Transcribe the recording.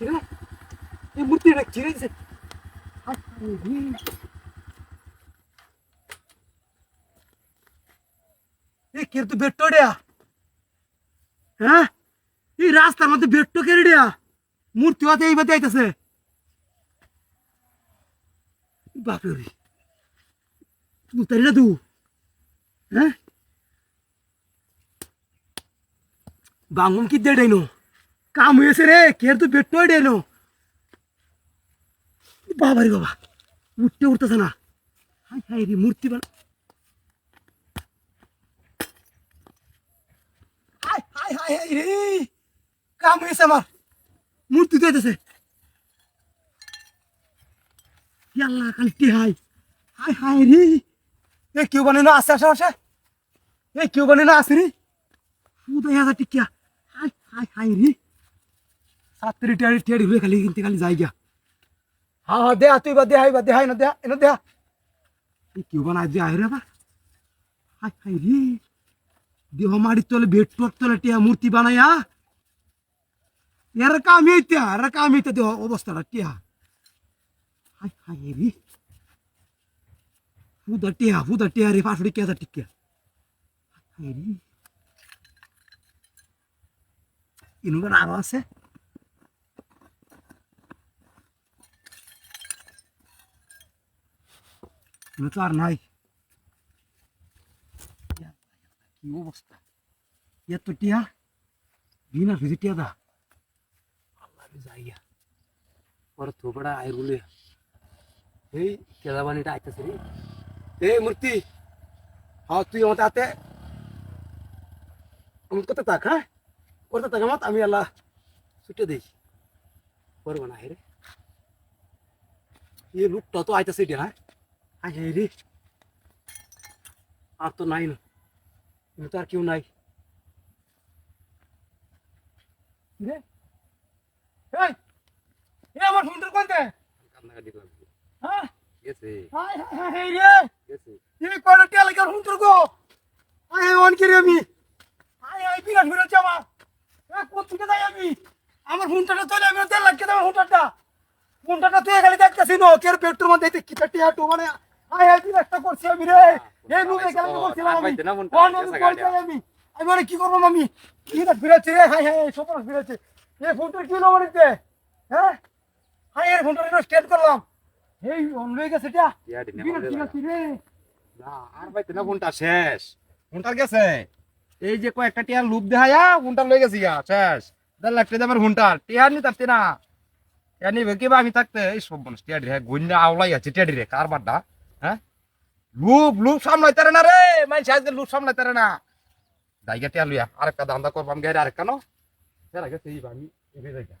কিরে এই মূর্তিটা কিরে দিছে এ কে তো বেট্টো ডেয়া হ্যাঁ এই রাস্তার মধ্যে বেট্টো কেড়ে ডেয়া মূর্তি হতে এই বাদে আইতাছে বাপরে রে তুই তারি না তুই হ্যাঁ বাঙ্গম কি দে ডাইনো কাম হয়েছে রে, কের তো বেট্টো ডাইনো বাবা রে বাবা, উঠতে উঠতেছে না। হাই হাই রে, মূর্তি বানা হাই হাই হাই হাই রে, কাম হয়েছে আমার। মূর্তি দিতেছে আল্লাহ খালি টি হাই হাই হাই রে, এ কেউ বানে না এ কেউ বানে না আসে উদয় হাজার টিকিয়া। হাই হাই হাই সাতরি টেয়ারি টেয়ারি হয়ে খালি কিনতে খালি যাই গিয়া হা হা দেয়া তুই বা দেহাই বা দেহাই না দেয়া এনে দেয়া এই কেউ বানা দিয়ে আয় রে বা হাই হাই রে দেহ মাড়ির তলে বেটটোর তলে টিয়া মূর্তি বানাইয়া এর কাম এইতে এর কাম এইতে দেহ অবস্থাটা টিয়া হাই হাই রে ফুদা টিয়া ফুদা টিয়া রে পাঁচশো টিয়া টিকিয়া হাই রে ইনুবার আরও আছে এগুলো তো আর নাই। কি অবস্থা? এত টিয়া, বিনা ফিজি টিয়া দা। আল্লাহ যাইয়া। পরে থোপড়া আয় বলে এই কেদা বানিটা আইতাছে রে। এই মূর্তি হ্যাঁ তুই আমার হাতে আমার কত তাক হ্যাঁ? করতে তাক আমার আমি আল্লাহ ছুটে দিই। করব না রে। এই লোকটা তো আইতাছে রে হ্যাঁ? আই হে রে। আর তো নাই না। কিন্তু তো আর কেউ নাই। রে? এই এ আমার ফোনটা কোনতে কান্নাকাটি করবে হ্যাঁ? গেছে। হাই হাই হাই হাই রে। গেছে। এই টেলা গো? আই অন করে আমি? আই আই বিরাট বিরাট জামা এ কোন থেকে যাই আমি? আমার ফোনটা তো আমি তেল লাগে দাও ফোনটা ফোনটা তুই খালি দেখতেছিস নো? কের পেট্রোল মধ্যে কি পেটি হাঁটু মানে আই আই বিরাটটা করছি আমি রে। এই নুবে কেন করছিলাম আমি? না কোন আমি। আমি মানে কি করব আমি বিরাট বিরাচ্ছে রে? হাই হাই সপর বিরাচ্ছে এই ফোনটার কি হলো মানে হ্যাঁ? হাই এর ফোনটা স্ট্যান্ড করলাম। এই অন লয়ে গেছে এটা। রে। না আর পাইতে না ফোনটা শেষ। ফোনটা গেছে। এই যে কয়েকটা টিয়ার লুপ দেখায়া ফোনটা লয়ে গেছি ইয়া শেষ। দেড় লাখ টাকা দামের ফোনটা টিয়ার নি থাকতে না। টিয়ার নিবে কিবা আমি থাকতে? এই সব মানুষ টিয়ার রে গন্যা আওলাই আছে টিয়ার রে কার বাড্ডা হ্যাঁ? লুপ লুপ সামলাইতে না রে। মানুষ আজকে লুপ সামলাইতে না। দাইগা টিয়া লইয়া আরেকটা দান্দা করবাম গাড়ি আরেকটা, নো? আগে সেই আমি এগিয়ে যাইগা।